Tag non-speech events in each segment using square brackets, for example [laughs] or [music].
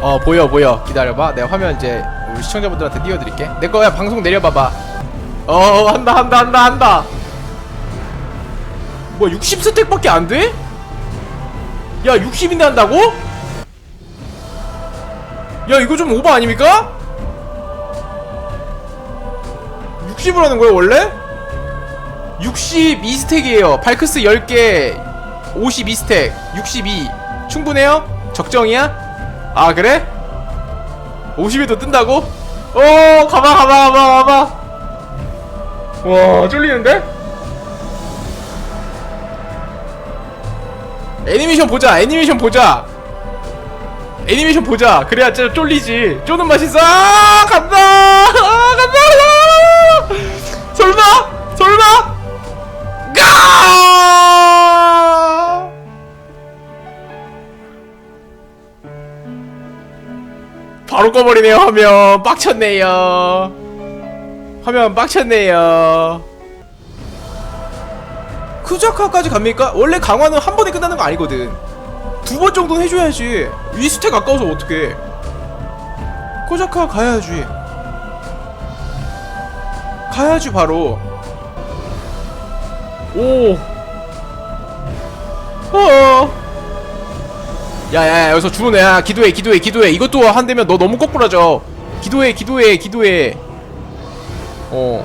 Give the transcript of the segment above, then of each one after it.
어 보여 보여 기다려봐 내가 화면 이제 우리 시청자분들한테 띄워드릴게 내 거야 방송 내려봐봐 어 한다 한다 한다 한다 뭐 60스택밖에 안 돼? 야 60인데 한다고? 야 이거 좀 오버 아닙니까? 60을 하는 거야 원래? 62스택이에요 발크스 10개 52스택 62 충분해요? 적정이야? 아 그래? 50에도 뜬다고? 어 가봐 가봐 가봐 가봐. 와 쫄리는데? 애니메이션 보자 애니메이션 보자. 애니메이션 보자. 그래야 쫄리지. 쪼는 맛 있어. 아 간다! 아 간다 바로 꺼버리네요. 화면 빡쳤네요. 화면 빡쳤네요. 크자카까지 갑니까? 원래 강화는 한 번에 끝나는 거 아니거든. 두 번 정도는 해줘야지. 이 스택 아까워서 어떡해. 코자카 가야지. 가야지 바로. 오. 어. 야야야 여기서 주문해 야 기도해 기도해 기도해 이것도 한 대면 너 너무 거꾸라져 기도해 기도해 기도해 어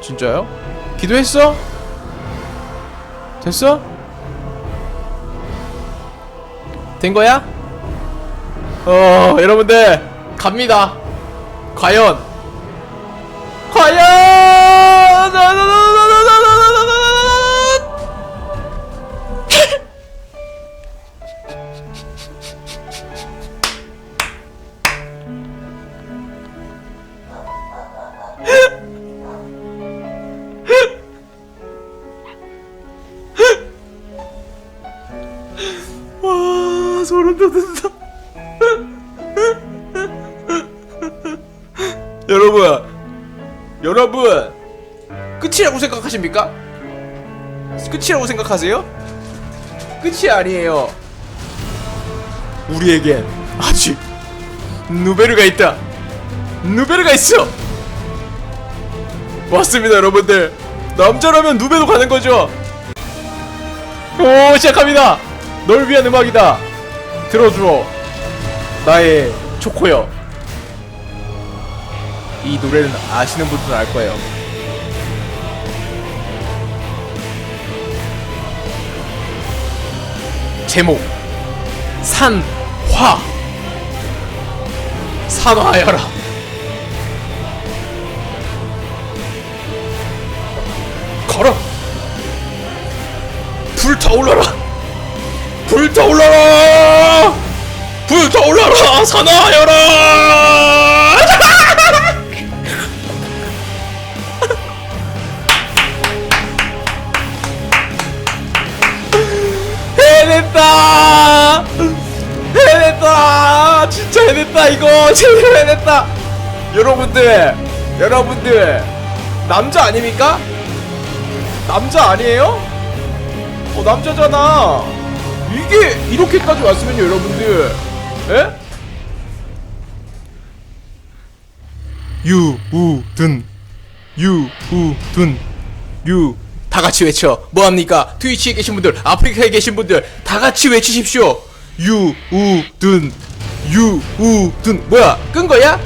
진짜요? 기도했어? 됐어? 된 거야? 어 여러분들 갑니다 과연 과연 소름 돋는다 여러분 여러분 끝이라고 생각하십니까? 끝이라고 생각하세요? 끝이 아니에요. 우리에겐 아직 누베르가 있다. 누베르가 있어. 맞습니다 여러분들. 남자라면 누베로 가는 거죠. 오 시작합니다. 널 위한 음악이다 들어주어 나의 초코여 이 노래는 아시는 분들은 알 거예요. 제목 산화. 산화여라. 걸어. 불타올라라 불타올라라! 불타올라라! 산화여라! [laughs] 해냈다! 해냈다! 진짜 해냈다 이거! 제대로 해냈다! 여러분들 여러분들 남자 아닙니까? 남자 아니에요? 어 남자잖아 이게 이렇게까지 왔으면요 여러분들. 에? 유우둔. 유우둔. 유. 다같이 외쳐. 뭐합니까? 트위치에 계신 분들 아프리카에 계신 분들 다같이 외치십시오. 유우둔. 유우둔. 뭐야? 끈 거야?